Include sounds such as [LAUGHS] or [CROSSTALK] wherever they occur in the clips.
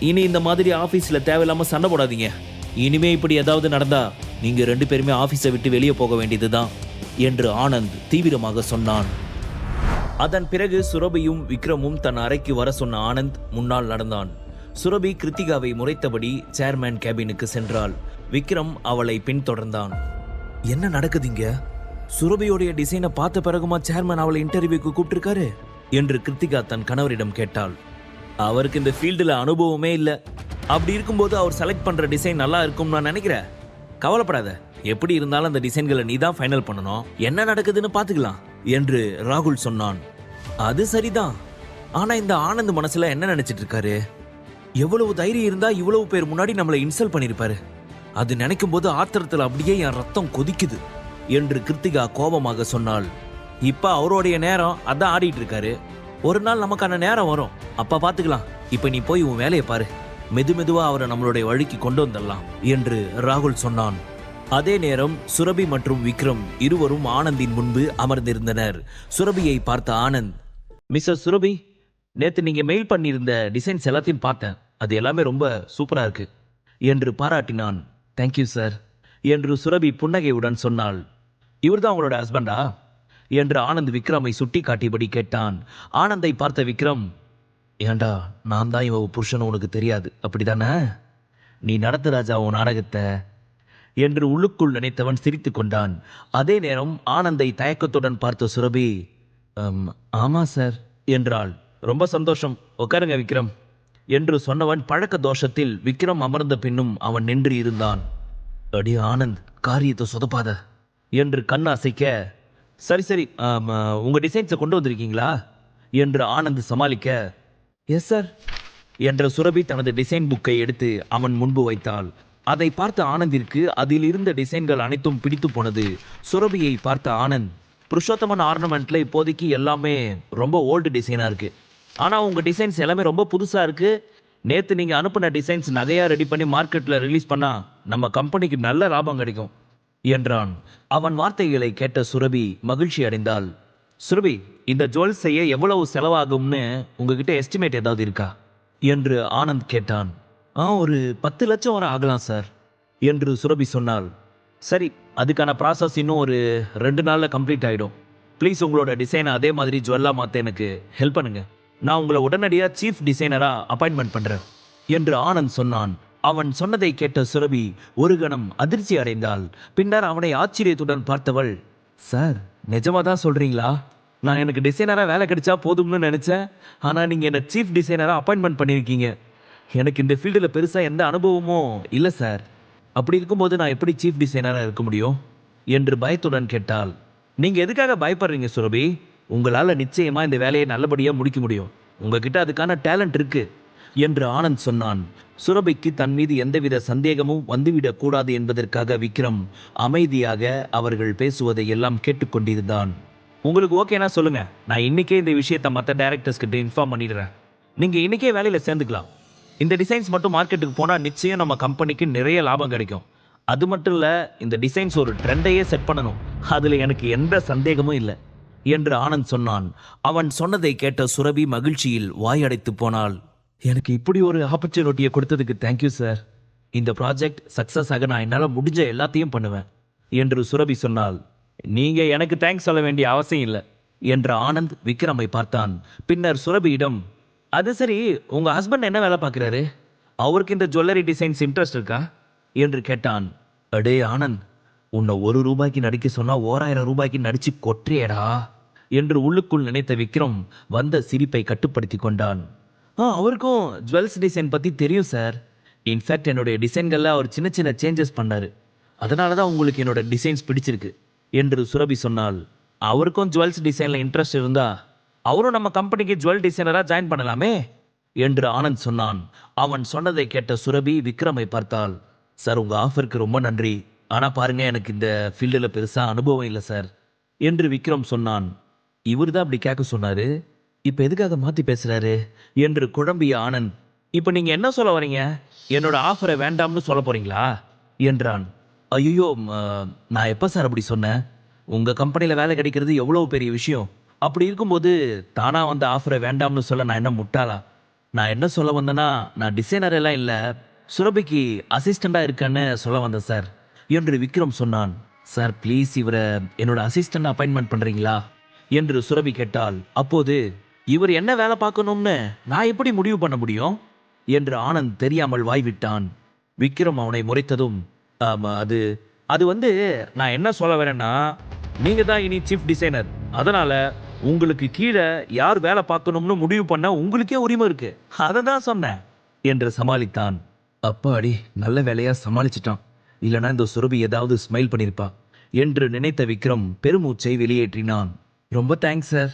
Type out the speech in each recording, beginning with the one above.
இனி இந்த மாதிரி ஆஃபீஸில் தேவையில்லாமல் சண்டை போடாதீங்க. இனிமே இப்படி ஏதாவது நடந்தா நீங்கள் ரெண்டு பேருமே ஆஃபீஸை விட்டு வெளியே போக வேண்டியதுதான் என்று ஆனந்த் தீவிரமாக சொன்னான். அதன் பிறகு சுரபியும் விக்ரமும் தன் அறைக்கு வர சொன்ன ஆனந்த் முன்னால் நடந்தான். சுரபி கிருத்திகாவை முறைத்தபடி சேர்மேன் கேபினுக்கு சென்றாள். விக்ரம் அவளை பின்தொடர்ந்தான். என்ன நடக்குதுங்க சுரபியோடைய டிசைனை பார்த்த பிறகுமா சேர்மேன் அவளை இன்டர்வியூக்கு கூப்பிட்டுருக்காரு? என்று கிருத்திகா தன் கணவரிடம் கேட்டாள். அவருக்கு இந்த ஃபீல்டில் அனுபவமே இல்லை. அப்படி இருக்கும்போது அவர் செலக்ட் பண்ணுற டிசைன் நல்லா இருக்கும்னு நான் நினைக்கிறேன். கவலைப்படாத. எப்படி இருந்தாலும் அந்த டிசைன்களை நீ தான் ஃபைனல் பண்ணணும். என்ன நடக்குதுன்னு பார்த்துக்கலாம் என்று ராகுல் சொன்னான். அது சரிதான். ஆனா இந்த ஆனந்த் மனசுல என்ன நினைச்சிட்டு இருக்காரு? எவ்வளவு தைரியம் இருந்தா இவ்வளவு பேர் முன்னாடி நம்மளை இன்சல்ட் பண்ணிருப்பாரு. அது நினைக்கும் போது ஆத்திரத்தில் அப்படியே என் ரத்தம் கொதிக்குது என்று கிருத்திகா கோபமாக சொன்னாள். இப்ப அவருடைய நேரம் அதான் ஆடிட்டு இருக்காரு. ஒரு நாள் நமக்கான நேரம் வரும். அப்பா பாத்துக்கலாம். இப்ப நீ போய் உன் வேலையை பாரு. மெது மெதுவா அவரை நம்மளுடைய வழிக்கு கொண்டு வந்துடலாம் என்று ராகுல் சொன்னான். அதே நேரம் சுரபி மற்றும் விக்ரம் இருவரும் ஆனந்தின் முன்பு அமர்ந்திருந்தனர். சுரபியை பார்த்த ஆனந்த் மிஸ்டர் சுரபி நேற்று நீங்க மெயில் பண்ணியிருந்த டிசைன்ஸ் எல்லாத்தையும் பார்த்தேன். அது எல்லாமே ரொம்ப சூப்பரா இருக்கு என்று பாராட்டினான். தேங்க்யூ சார் என்று சுரபி புன்னகையுடன் சொன்னாள். இவர்தான் உங்களோட ஹஸ்பண்டா என்று ஆனந்த் விக்ரமை சுட்டி காட்டியபடி கேட்டான். ஆனந்தை பார்த்த விக்ரம் ஏண்டா நான் தான் இவன் புருஷன் உனக்கு தெரியாது. அப்படிதானே? நீ நடத்து ராஜா உன் நாடகத்தை என்று உள்ளுக்குள் நினைத்தவன் சிரித்து கொண்டான். அதே நேரம் ஆனந்தை தயக்கத்துடன் பார்த்த சுரபி ஆமாம் ஆமா சார் என்றாள். ரொம்ப சந்தோஷம். உட்காருங்க விக்ரம் என்று சொன்னவன் பழக்க தோஷத்தில் விக்ரம் அமர்ந்த பின்னும் அவன் நின்று இருந்தான். அடி ஆனந்த் காரியத்தை சொதப்பாத என்று கண் அசைக்க சரி சரி உங்கள் டிசைன்ஸை கொண்டு வந்திருக்கீங்களா? என்று ஆனந்த் சமாளிக்க எஸ் சார் என்ற சுரபி தனது டிசைன் புக்கை எடுத்து அவன் முன்பு வைத்தாள். அதை பார்த்த ஆனந்திற்கு அதில் இருந்த டிசைன்கள் அனைத்தும் பிடித்து போனது. சுரபியை பார்த்த ஆனந்த் புருஷோத்தமன் ஆர்னமெண்ட்ல இப்போதைக்கு எல்லாமே ரொம்ப ஓல்டு டிசைனா இருக்கு. ஆனா உங்க டிசைன்ஸ் எல்லாமே ரொம்ப புதுசா இருக்கு. நேத்து நீங்க அனுப்பின டிசைன்ஸ் நகையா ரெடி பண்ணி மார்க்கெட்ல ரிலீஸ் பண்ணா நம்ம கம்பெனிக்கு நல்ல லாபம் கிடைக்கும் என்றான். அவன் வார்த்தைகளை கேட்ட சுரபி மகிழ்ச்சி அடைந்தாள். சுரபி இந்த ஜுவல் செய்ய எவ்வளவு செலவாகும்னு உங்ககிட்ட எஸ்டிமேட் ஏதாவது இருக்கா? என்று ஆனந்த் கேட்டான். ஆ ஒரு பத்து லட்சம் வரை ஆகலாம் சார் என்று சுரபி சொன்னாள். சரி அதுக்கான ப்ராசஸ் இன்னும் ஒரு ரெண்டு நாளில் கம்ப்ளீட் ஆகிடும் ப்ளீஸ் உங்களோட டிசைனை அதே மாதிரி ஜுவல்லாக மாற்ற எனக்கு ஹெல்ப் பண்ணுங்க. நான் உங்களை உடனடியாக சீஃப் டிசைனராக அப்பாயின்மெண்ட் பண்ணுறேன் என்று ஆனந்த் சொன்னான். அவன் சொன்னதை கேட்ட சுரபி ஒரு கணம் அதிர்ச்சி அடைந்தாள். பின்னர் அவனை ஆச்சரியத்துடன் பார்த்தவள் சார் நிஜமா தான் சொல்றீங்களா? நான் எனக்கு டிசைனராக வேலை கிடைச்சா போதும்னு நினச்சேன். ஆனால் நீங்கள் என்னை சீஃப் டிசைனராக அப்பாயின்மெண்ட் பண்ணியிருக்கீங்க. எனக்கு இந்த ஃபீல்டில் பெருசாக எந்த அனுபவமும் இல்லை சார் அப்படி இருக்கும்போது நான் எப்படி சீஃப் டிசைனராக இருக்க முடியும்? என்று பயத்துடன் கேட்டால் நீங்கள் எதுக்காக பயப்படுறீங்க சுரபி? உங்களால் நிச்சயமாக இந்த வேலையை நல்லபடியாக முடிக்க முடியும். உங்ககிட்ட அதுக்கான டேலண்ட் இருக்குது என்று ஆனந்த் சொன்னான். சுரபிக்கு தன் மீது எந்தவித சந்தேகமும் வந்துவிடக் கூடாது என்பதற்காக விக்ரம் அமைதியாக அவர்கள் பேசுவதை எல்லாம் கேட்டுக்கொண்டிருந்தான் உங்களுக்கு ஓகேனா சொல்லுங்க. நான் இன்னைக்கே இந்த விஷயத்தை மற்ற டைரக்டர்ஸ் கிட்ட இன்ஃபார்ம் பண்ணிடுறேன். நீங்க இன்னைக்கே வேலையில சேர்ந்துக்கலாம். இந்த டிசைன்ஸ் மட்டும் மார்க்கெட்டுக்கு போனா நிச்சயம் நம்ம கம்பெனிக்கு நிறைய லாபம் கிடைக்கும். அது மட்டும் இல்ல இந்த டிசைன்ஸ் ஒரு ட்ரெண்டையே செட் பண்ணணும். அதுல எனக்கு எந்த சந்தேகமும் இல்லை என்று ஆனந்த் சொன்னான். அவன் சொன்னதை கேட்ட சுரபி மகிழ்ச்சியில் வாயடைத்து போனாள். எனக்கு இப்படி ஒரு ஆப்பர்ச்சுனிட்டியை கொடுத்ததுக்கு தேங்க்யூ சார் இந்த ப்ராஜெக்ட் சக்ஸஸ் ஆக நான் என்னால் முடிஞ்ச எல்லாத்தையும் பண்ணுவேன் என்று சுரபி சொன்னால் நீங்கள் எனக்கு தேங்க்ஸ் சொல்ல வேண்டிய அவசியம் இல்லை என்ற ஆனந்த் விக்ரமை பார்த்தான். பின்னர் சுரபியிடம் அது சரி உங்கள் ஹஸ்பண்ட் என்ன வேலை பார்க்குறாரு? அவருக்கு இந்த ஜுவல்லரி டிசைன்ஸ் இன்ட்ரெஸ்ட் இருக்கா? என்று கேட்டான். அடே ஆனந்த் உன்னை ஒரு ரூபாய்க்கு நடிக்க சொன்னால் ஓராயிரம் ரூபாய்க்கு நடிச்சு கொற்றியடா என்று உள்ளுக்குள் நினைத்த விக்ரம் வந்த சிரிப்பை கட்டுப்படுத்தி கொண்டான். ஆ அவருக்கும் ஜுவல்ஸ் டிசைன் பற்றி தெரியும் சார். இன்ஃபேக்ட் என்னுடைய டிசைன்களில் அவர் சின்ன சின்ன சேஞ்சஸ் பண்ணார். அதனால தான் உங்களுக்கு என்னோட டிசைன்ஸ் பிடிச்சிருக்கு என்று சுரபி சொன்னாள் அவருக்கும் ஜுவல்ஸ் டிசைனில் இன்ட்ரெஸ்ட் இருந்தா அவரும் நம்ம கம்பெனிக்கு ஜுவல் டிசைனராக ஜாயின் பண்ணலாமே என்று ஆனந்த் சொன்னான். அவன் சொன்னதை கேட்ட சுரபி விக்ரமை பார்த்தாள் சார் உங்கள் ஆஃபருக்கு ரொம்ப நன்றி. ஆனால் பாருங்கள் எனக்கு இந்த ஃபீல்டில் பெருசாக அனுபவம் இல்லை சார் என்று விக்ரம் சொன்னான். இவர் தான் அப்படி கேட்க சொன்னார். இப்போ எதுக்காக மாற்றி பேசுறாரு? என்று குழம்பிய ஆனந்த் இப்போ நீங்கள் என்ன சொல்ல வரீங்க? என்னோட ஆஃபரை வேண்டாம்னு சொல்ல போறீங்களா? என்றான். ஐயோ நான் எப்போ சார் அப்படி சொன்னேன்? உங்கள் கம்பெனியில் வேலை கிடைக்கிறது எவ்வளோ பெரிய விஷயம்? அப்படி இருக்கும்போது தானாக வந்த ஆஃபரை வேண்டாம்னு சொல்ல நான் என்ன முட்டாளா? நான் என்ன சொல்ல வந்தேன்னா நான் டிசைனர் எல்லாம் இல்லை சுரபிக்கு அசிஸ்டண்ட்டாக இருக்கேன்னு சொல்ல வந்தேன் சார் என்று விக்ரம் சொன்னான். சார் ப்ளீஸ் இவரை என்னோட அசிஸ்டன்ட் அப்பாயின்மெண்ட் பண்ணுறீங்களா என்று சுரபி கேட்டால் அப்போது இவர் என்ன வேலை பார்க்கணும்னு நான் எப்படி முடிவு பண்ண முடியும்? என்று ஆனந்த் தெரியாமல் வாய்விட்டான். விக்ரம் அவனை முறைத்ததும் ஆமா அது அது வந்து நான் என்ன சொல்ல வரேன்னா நீங்க தான் இனி சீஃப் டிசைனர் அதனால உங்களுக்கு கீழே யார் வேலை பார்க்கணும்னு முடிவு பண்ண உங்களுக்கே உரிமை இருக்கு. அதை தான் சொன்னேன் என்று சமாளித்தான். அப்பாடி நல்ல வேலையா சமாளிச்சிட்டான். இல்லைனா இந்த சுரபி ஏதாவது ஸ்மைல் பண்ணியிருப்பா என்று நினைத்த விக்ரம் பெருமூச்சை வெளியேற்றினான். ரொம்ப தேங்க்ஸ் சார்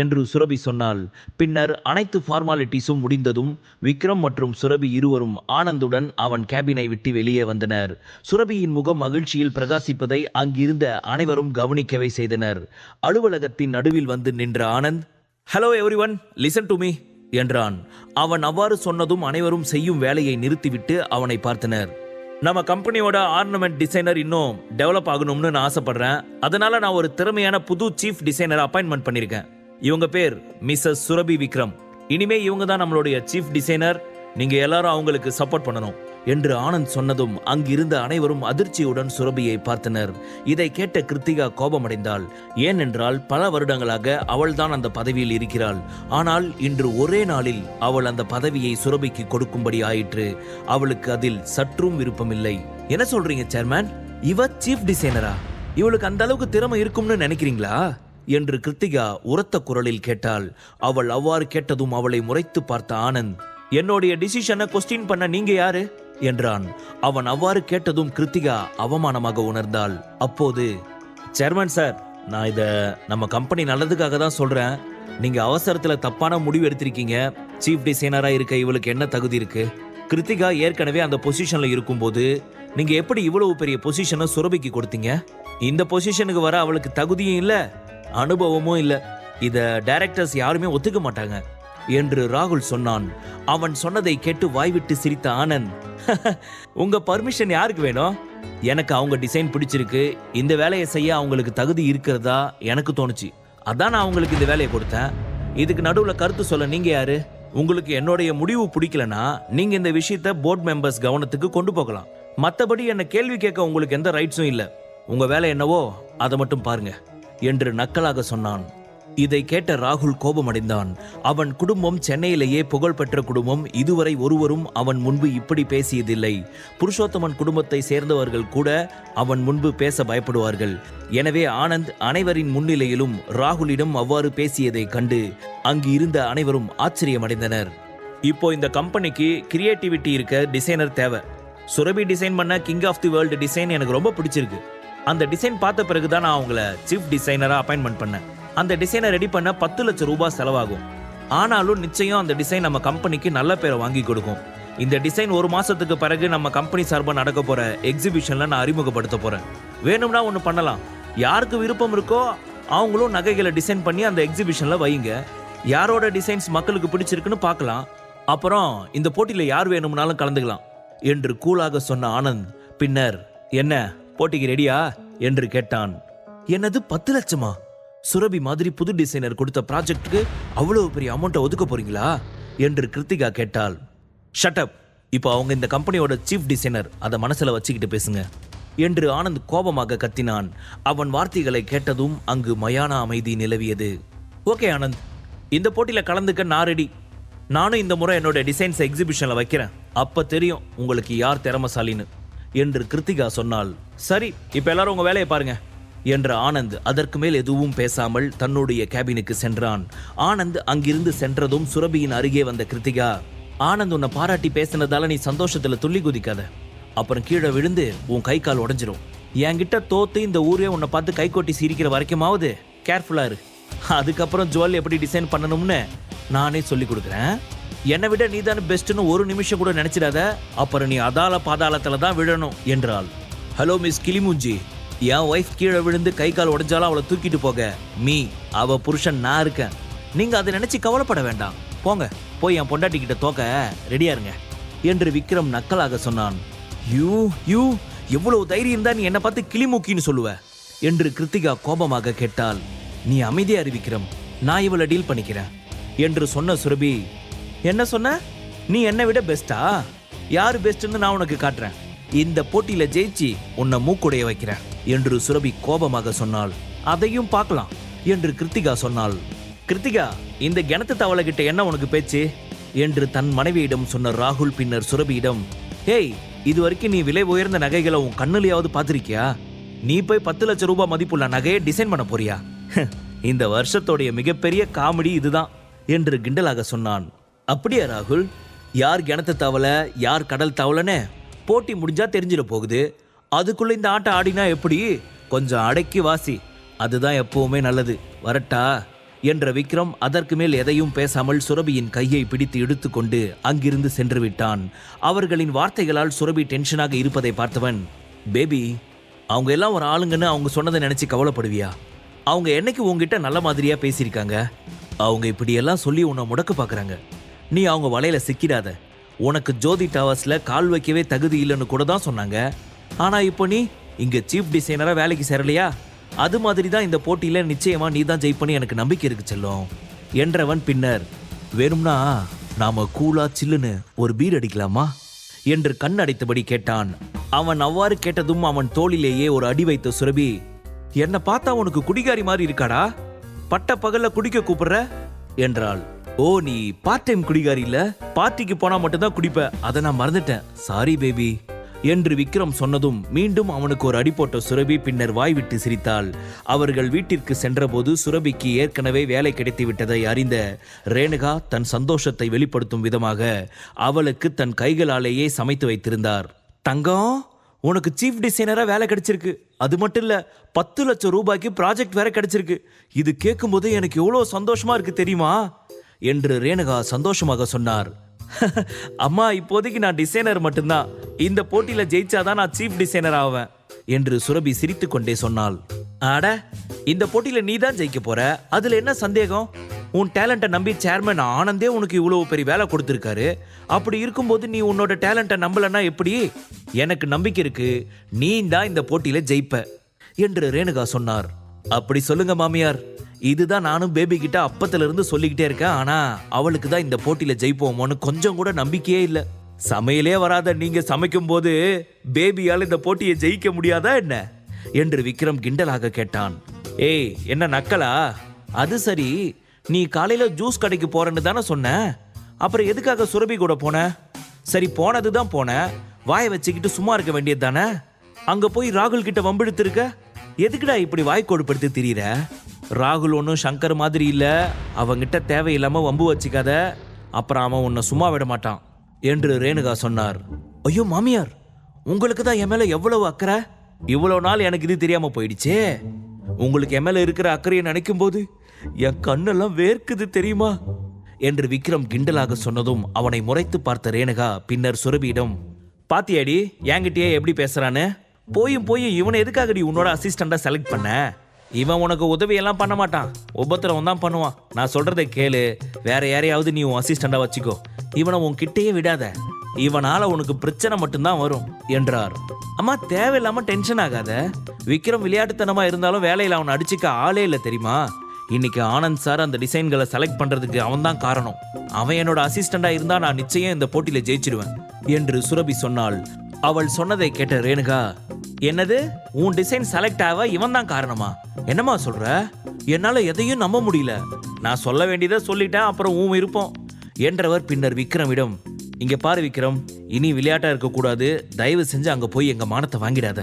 என்று சுரபி சொன்னாள். பின்னர் அனைத்து ஃபார்மாலிட்டிஸும் முடிந்ததும் விக்ரம் மற்றும் சுரபி இருவரும் ஆனந்துடன் அவன் கேபினை விட்டு வெளியே வந்தனர். சுரபியின் முகம் மகிழ்ச்சியில் பிரகாசிப்பதை அங்கிருந்த அனைவரும் கவனிக்கவே செய்தனர். அலுவலகத்தின் நடுவில் வந்து நின்ற Anand hello everyone listen to me என்றான். அவன் அவ்வாறு சொன்னதும் அனைவரும் செய்யும் வேலையை நிறுத்திவிட்டு அவனை பார்த்தனர். நம்ம கம்பெனியோட ஆர்னமெண்ட் டிசைனர் இன்னும் டெவலப் ஆகணும்னு நான் ஆசைப்படுறேன். அதனால நான் ஒரு திறமையான புது சீஃப் டிசைனர் அப்பாயின்மெண்ட் பண்ணியிருக்கேன் இவங்க பேர் மிஸ்ஸஸ் சுரபி விக்ரம். இனிமே இவங்க தான் நம்மளுடைய சீஃப் டிசைனர் நீங்க எல்லாரும் அவங்களுக்கு சப்போர்ட் பண்ணணும். என்று ஆனந்த் சொன்னதும் அங்கிருந்த அனைவரும் அதிர்ச்சியுடன் சுரபியை பார்த்தனர். இதை கேட்ட கிருத்திகா கோபமடைந்தாள். ஏனென்றால் பல வருடங்களாக அவள்தான் அந்த பதவியில் இருக்கிறாள். ஆனால் இன்று ஒரே நாளில் அவள் அந்த பதவியை சுரபிக்கு கொடுக்கும்படி ஆயிற்று. அவளுக்கு அதில் சற்றும் விருப்பமில்லை. என்ன சொல்றீங்க சேர்மேன் இவ சீஃப் டிசைனரா இவளுக்கு அந்த அளவுக்கு திறமை இருக்கும்னு நினைக்கிறீங்களா? என்று கிருத்திகா உரத்த குரலில் கேட்டாள். அவள் அவ்வாறு கேட்டதும் அவளை முறைத்து பார்த்த ஆனந்த் என்னுடைய டிசிஷனை கொஸ்டின் பண்ண நீங்க யாரு? என்றான். அவன் அவ்வாறு கேட்டதும் கிருத்திகா அவமானமாக உணர்ந்தாள். அப்போது சேர்மன் சார் நான் இதை நம்ம கம்பெனி நல்லதுக்காக தான் சொல்றேன். நீங்க அவசரத்துல தப்பான முடிவு எடுத்திருக்கீங்க. சீஃப் டிசைனரா இருக்க இவளுக்கு என்ன தகுதி இருக்கு? கிருத்திகா ஏற்கனவே அந்த பொசிஷன்ல இருக்கும்போது நீங்க எப்படி இவ்வளவு பெரிய பொசிஷனை சுரபிக்கு கொடுத்தீங்க? இந்த பொசிஷனுக்கு வர அவளுக்கு தகுதியும் இல்லை. அனுபவமும் இல்லை. இதை டைரக்டர்ஸ் யாருமே ஒத்துக்க மாட்டாங்க. என்று ராகுல் சொன்னான். அவன் சொன்னதை கேட்டு வாய்விட்டு சிரித்த ஆனந்த். [LAUGHS] உங்க பர்மிஷன் யாருக்கு வேணும்? எனக்கு அவங்க டிசைன் பிடிச்சிருக்கு. இந்த வேலையை செய்ய அவங்களுக்கு தகுதி இருக்கிறதா? எனக்கு தோணுச்சு. அதான் நான் அவங்களுக்கு இந்த வேலையை கொடுத்தேன். இதுக்கு நடுவில் கருத்து சொல்ல நீங்க யாரு? உங்களுக்கு என்னுடைய முடிவு பிடிக்கலனா நீங்க இந்த விஷயத்த போர்ட் மெம்பர்ஸ் கவனத்துக்கு கொண்டு போகலாம். மற்றபடி என்ன கேள்வி கேட்க உங்களுக்கு எந்த ரைட்ஸும் இல்லை. உங்க வேலை என்னவோ அதை மட்டும் பாருங்க. என்று நக்கலாக சொன்னான். இதை கேட்ட ராகுல் கோபமடைந்தான். அவன் குடும்பம் சென்னையிலேயே புகழ்பெற்ற குடும்பம். இதுவரை ஒருவரும் அவன் முன்பு இப்படி பேசியதில்லை. புருஷோத்தமன் குடும்பத்தை சேர்ந்தவர்கள் கூட அவன் முன்பு பேச பயப்படுவார்கள். எனவே ஆனந்த் அனைவரின் முன்னிலையிலும் ராகுலிடம் அவ்வாறு பேசியதைக் கண்டு அங்கு இருந்த அனைவரும் ஆச்சரியமடைந்தனர். இப்போ இந்த கம்பெனிக்கு கிரியேட்டிவிட்டி இருக்க டிசைனர் தேவை. சுரபி டிசைன் பண்ண king of the world design எனக்கு ரொம்ப பிடிச்சிருக்கு. அந்த டிசைன் பார்த்த பிறகு தான் நான் அவங்கள சீஃப் டிசைனராக அப்பாயின்மெண்ட் பண்ணேன். அந்த டிசைனை ரெடி பண்ண பத்து லட்சம் ரூபாய் செலவாகும். ஆனாலும் நிச்சயம் அந்த டிசைன் நம்ம கம்பெனிக்கு நல்ல பேரை வாங்கி கொடுக்கும். இந்த டிசைன் ஒரு மாசத்துக்கு பிறகு நம்ம கம்பெனி சார்பாக நடக்க போற எக்ஸிபிஷன்ல நான் அறிமுகப்படுத்த போறேன். வேணும்னா ஒன்று பண்ணலாம். யாருக்கு விருப்பம் இருக்கோ அவங்களும் நகைகளை டிசைன் பண்ணி அந்த எக்ஸிபிஷன்ல வைங்க யாரோட டிசைன்ஸ் மக்களுக்கு பிடிச்சிருக்குன்னு பார்க்கலாம். அப்புறம் இந்த போட்டியில் யார் வேணும்னாலும் கலந்துக்கலாம். என்று கூலாக சொன்ன ஆனந்த் பின்னர் என்ன? போட்டிக்கு ரெடியா? என்று கேட்டான். என்னது பத்து லட்சமா? சுரபி மாதிரி புது டிசைனர் கொடுத்த ப்ராஜெக்ட்டுக்கு அவ்வளவு பெரிய அமௌண்ட்டை ஒதுக்க போறீங்களா? என்று கிருத்திகா கேட்டாள். ஷட்டப் இப்போ அவங்க இந்த கம்பெனியோட சீஃப் டிசைனர் அதை மனசில் வச்சுக்கிட்டு பேசுங்க என்று ஆனந்த் கோபமாக கத்தினான். அவன் வார்த்தைகளை கேட்டதும் அங்கு மயான அமைதி நிலவியது. ஓகே ஆனந்த். இந்த போட்டியில் கலந்துக்க நான் ரெடி நானும் இந்த முறை என்னோட டிசைன்ஸ் எக்ஸிபிஷனில் வைக்கிறேன். அப்போ தெரியும் உங்களுக்கு யார் திறமசாலின்னு. என்று கிருத்திகா சொன்னாள். சரி இப்ப எல்லாரும் உங்க வேலையை பாருங்க என்ற ஆனந்த் அதற்கு மேல் எதுவும் பேசாமல் தன்னுடைய கேபினுக்கு சென்றான். ஆனந்த் அங்கிருந்து சென்றதும் சுரபியின் அருகே வந்த கிருத்திகா ஆனந்த் உன்னை பாராட்டி பேசினதால நீ சந்தோஷத்துல துள்ளி குதிக்காத. அப்புறம் கீழே விழுந்து உன் கை கால் உடஞ்சிரும். என்கிட்ட தோத்து இந்த ஊரே உன்னை பார்த்து கை கொட்டி சிரிக்கிற வரைக்குமாவது கேர்ஃபுல்லா இரு. அதுக்கப்புறம் ஜுவல் எப்படி டிசைன் பண்ணணும்னு நானே சொல்லி கொடுக்குறேன். என்னை விட நீ தானே பெஸ்ட்னு ஒரு நிமிஷம் கூட நினைச்சிடாத. அப்புறம் நீ அதால பாதாளத்துல தான் விழணும் என்றாள். ஹலோ மிஸ் கிளிமுஞ்சி. என் ஒய்ஃப் கீழே விழுந்து கை கால் உடைஞ்சாலும் அவளை தூக்கிட்டு போக. மீ அவ புருஷன் நான் இருக்கேன். நீங்க அதை நினைச்சு கவலைப்பட வேண்டாம். போங்க போய் என் பொண்டாட்டி கிட்ட தோக்க ரெடியா இருங்க என்று விக்ரம் நக்கலாக சொன்னான். யூ யூ எவ்வளவு தைரியம் தான் நீ என்னை பார்த்து கிளிமூக்கின்னு சொல்லுவ? என்று கிருத்திகா கோபமாக கேட்டாள். நீ அமைதியா விக்ரம். நான் இவளை டீல் பண்ணிக்கிறேன் என்று சொன்ன சுரபி என்ன சொன்ன? நீ என்னை விட பெஸ்டா யாரு பெஸ்ட்னு நான் உனக்கு காட்டுறேன். இந்த போட்டியில ஜெயிச்சு உன்னை மூக்குடைய வைக்கிறேன். என்று சுரபி கோபமாக சொன்னாள் அதையும் பார்க்கலாம். என்று கிருத்திகா சொன்னாள் கிருத்திகா இந்த கிணத்து தவளை கிட்ட என்ன உனக்கு பேச்சு? என்று தன் மனைவியிடம் சொன்ன ராகுல் பின்னர் சுரபியிடம் ஹேய் இது வரைக்கும் நீ விலை உயர்ந்த நகைகளை உன் கண்ணுலயாவது பார்த்துருக்கியா? நீ போய் பத்து லட்சம் ரூபாய் மதிப்புள்ள நகையை டிசைன் பண்ண போறியா? [LAUGHS] இந்த வருஷத்தோடைய மிகப்பெரிய காமெடி இதுதான் என்று கிண்டலாக சொன்னான் அப்படியா ராகுல்? யார் கிணத்து தவளை யார் கடல் தவளைன்னு போட்டி முடிஞ்சா தெரிஞ்சிட போகுது. அதுக்குள்ள இந்த ஆட்டம் ஆடினா எப்படி? கொஞ்சம் அடக்கி வாசி. அதுதான் எப்பவுமே நல்லது. வரட்டா? என்ற விக்ரம் அதற்கு மேல் எதையும் பேசாமல் சுரபியின் கையை பிடித்து இழுத்துக்கொண்டு அங்கிருந்து சென்று விட்டான். அவர்களின் வார்த்தைகளால் சுரபி டென்ஷனாக இருப்பதை பார்த்தவன் பேபி அவங்க எல்லாம் ஒரு ஆளுங்கன்னு அவங்க சொன்னதை நினைச்சு கவலைப்படுவியா? அவங்க என்னைக்கு உங்ககிட்ட நல்ல மாதிரியா பேசியிருக்காங்க? அவங்க இப்படியெல்லாம் சொல்லி உன்னை முடக்க பார்க்குறாங்க. நீ அவங்க வலையில சிக்கிடாத. உனக்கு ஜோதி டவர்ஸ்ல கால் வைக்கவே தகுதி இல்லைன்னு கூட தான் சொன்னாங்க. ஆனா இப்போ நீ இங்க சீஃப் டிசைனரா வேலைக்கு சேரலையா? அது மாதிரி தான் இந்த போட்டியில நிச்சயமா நீ தான் ஜெயிப்பனு எனக்கு நம்பிக்கை இருக்கு செல்லும். என்றவன் பின்னர் வேணும்னா நாம கூலா சில்லுன்னு ஒரு பீர் அடிக்கலாமா? என்று கண் அடைத்தபடி கேட்டான். அவன் அவ்வாறு கேட்டதும் அவன் தோளிலேயே ஒரு அடி வைத்த சுரபி என்னை பார்த்தா உனக்கு குடிகாரி மாதிரி இருக்காடா? பட்ட பகல்ல குடிக்க கூப்பிடுற? என்றாள். ஓ நீ பார்ட் டைம் குடிகாரி இல்ல? பார்ட்டிக்கு போனா மட்டும்தான் குடிப்ப. அதை நான் மறந்துட்டேன். சாரி பேபி என்று விக்ரம் சொன்னதும் மீண்டும் அவனுக்கு ஒரு அடி போட்ட சுரபி பின்னர் வாய் விட்டு சிரித்தாள். அவர்கள் வீட்டிற்கு சென்றபோது சுரபிக்கு ஏற்கனவே வேலை கிடைத்து விட்டதை அறிந்த ரேணுகா தன் சந்தோஷத்தை வெளிப்படுத்தும் விதமாக அவளுக்கு தன் கைகளாலேயே சமைத்து வைத்திருந்தார். தங்கம் உனக்கு சீஃப் டிசைனரா வேலை கிடைச்சிருக்கு. அது மட்டும் இல்ல பத்து லட்சம் ரூபாய்க்கு ப்ராஜெக்ட் வேற கிடைச்சிருக்கு. இது கேட்கும்போது எனக்கு எவ்வளோ சந்தோஷமா இருக்கு தெரியுமா? என்று ரேணுகா சந்தோஷமாக சொன்னார். அம்மா இப்போதைக்கு நான் டிசைனர் மட்டும்தான். இந்த போட்டியில ஜெயிச்சாதான் நான் சீஃப் டிசைனர் ஆவேன் என்று சுரபி சிரித்து கொண்டே சொன்னாள். அட இந்த போட்டியில நீ தான் ஜெயிக்க போற? அதுல என்ன சந்தேகம்? உன் டேலண்ட்டை நம்பி சேர்மன் ஆனந்தே உனக்கு இவ்வளவு பெரிய வேலை கொடுத்துருக்காரு. அப்படி இருக்கும்போது நீ உன்னோட டேலண்ட்டை நம்பலன்னா எப்படி? எனக்கு நம்பிக்கை இருக்கு நீ தான் இந்த போட்டியில ஜெயிப்ப என்று ரேணுகா சொன்னார். அப்படி சொல்லுங்க மாமியார். இதுதான் நானும் பேபி கிட்ட அப்பத்துல இருந்து சொல்லிக்கிட்டே இருக்கேன். ஆனா அவளுக்கு தான் இந்த போட்டியில ஜெயிப்போமோன்னு கொஞ்சம் கூட நம்பிக்கையே இல்ல. சமையலே வராத நீங்க சமைக்கும் போது பேபியால் இந்த போட்டியை ஜெயிக்க முடியாதா என்ன? என்று விக்ரம் கிண்டலாக கேட்டான். ஏய் என்ன நக்கலா? அது சரி நீ காலையில ஜூஸ் கடைக்கு போறேன்னு தானே சொன்ன? அப்புறம் எதுக்காக சுரபி கூட போன? சரி போனது தான் போன. வாயை வச்சுக்கிட்டு சும்மா இருக்க வேண்டியது தானே? அங்க போய் ராகுல் கிட்ட வம்பிழுத்து இருக்க எதுக்குடா இப்படி வாய் கொடுப்படுத்தி திரியிற? ராகுல் ஒன்றும் சங்கர் மாதிரி இல்லை. அவங்கிட்ட தேவையில்லாமல் வம்பு வச்சுக்காத. அப்புறம் அவன் உன்னை சும்மா விட மாட்டான் என்று ரேணுகா சொன்னார். ஐயோ மாமியார் உங்களுக்கு தான் என் மேலே எவ்வளவு அக்கறை? இவ்வளோ நாள் எனக்கு இது தெரியாமல் போயிடுச்சே. உங்களுக்கு என் மேலே இருக்கிற அக்கறையை நினைக்கும் போது என் கண்ணெல்லாம் வேர்க்குது தெரியுமா? என்று விக்ரம் கிண்டலாக சொன்னதும் அவனை முறைத்து பார்த்த ரேணுகா பின்னர் சுரபியிடம் பாத்தியாடி என்கிட்டயே எப்படி பேசுறான்னு? போயும் போயும் இவனை எதுக்காகடி உன்னோட அசிஸ்டண்டா செலக்ட் பண்ண? இவன் உனக்கு உதவியெல்லாம் பண்ண மாட்டான். உபத்திரவம் தான் பண்ணுவான். நான் சொல்றதை கேளு. வேற யாரையாவது நீ உன் அசிஸ்டண்டா வச்சுக்கோ. இவனை உன் கிட்டேயே விடாத. இவனால உனக்கு பிரச்சனை மட்டும்தான் வரும் என்றார். அம்மா தேவையில்லாம டென்ஷன் ஆகாத. விக்ரம் விளையாட்டுத்தனமா இருந்தாலும் வேலையில் அவனை அடிச்சுக்க ஆளே இல்லை தெரியுமா? இன்னைக்கு ஆனந்த் சார் அந்த டிசைன்களை செலக்ட் பண்றதுக்கு அவன் தான் காரணம். அவன் என்னோட அசிஸ்டண்டா இருந்தா நான் நிச்சயம் இந்த போட்டியில ஜெயிச்சிடுவேன் என்று சுரபி சொன்னாள். அவள் சொன்னதை கேட்ட ரேணுகா என்னது? உன் டிசைன் செலக்ட் ஆக இவன் தான் காரணமா? என்னம்மா சொல்ற? என்னால எதையும் நம்ப முடியல. நான் சொல்ல வேண்டியதை சொல்லிட்டேன் அப்புறம் உன் இருப்போம். என்றவர் பின்னர் விக்ரமிடம் இங்க பாரு விக்ரம் இனி விளையாட்டா இருக்கக்கூடாது. தயவு செஞ்சு அங்க போய் எங்க மானத்தை வாங்கிடாத.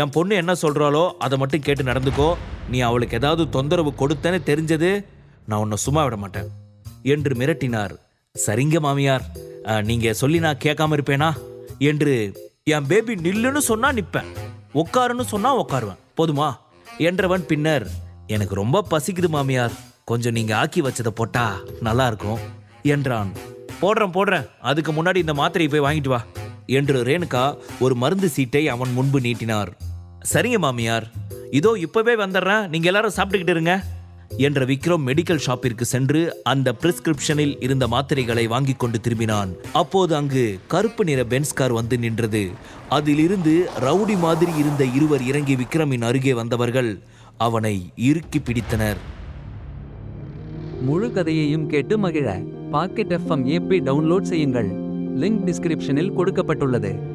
என் பொண்ணு என்ன சொல்றாளோ அதை மட்டும் கேட்டு நடந்துக்கோ. நீ அவளுக்கு ஏதாவது தொந்தரவு கொடுத்தேன்னு தெரிஞ்சது நான் உன்னை சும்மா விட மாட்டேன். என்று மிரட்டினார். சரிங்க மாமியார் நீங்க சொல்லி நான் கேட்காம இருப்பேனா? என்று என் பேபி நில்லுன்னு சொன்னா நிப்பேன். உட்காருன்னு சொன்னா உட்காருவேன். போதுமா? என்றவன் பின்னர் எனக்கு ரொம்ப பசிக்குது மாமியார். கொஞ்சம் நீங்க ஆக்கி வச்சதை போட்டா நல்லா இருக்கும் என்றான். போடுறேன் போடுறேன். அதுக்கு முன்னாடி இந்த மாத்திரையை போய் வாங்கிட்டு வா. என்று ரேணுகா ஒரு மருந்து சீட்டை அவன் முன்பு நீட்டினார். சரிங்க மாமியார். இதோ இப்பவே வந்துடுறேன். நீங்க எல்லாரும் சாப்பிட்டுக்கிட்டு இருங்க. என்ற விக்ரம் மெடிக்கல் ஷாப்பிற்கு சென்று அந்த பிரிஸ்கிரிப்ஷனில் இருந்த மாத்திரைகளை வாங்கிக் கொண்டு திரும்பினான். அப்போது அங்கு கருப்பு நிற பென்ஸ் கார் வந்து நின்றது. அதிலிருந்து ரவுடி மாதிரி இருந்த இருவர் இறங்கி விக்ரமின் அருகே வந்தவர்கள் அவனை இறுக்கி பிடித்தனர். முழு கதையையும் கேட்டு மகிழ. பாக்கெட் எஃப்எம் ஏபி டவுன்லோட் செய்யுங்கள். லிங்க் டிஸ்கிரிப்ஷனில் கொடுக்கப்பட்டுள்ளது.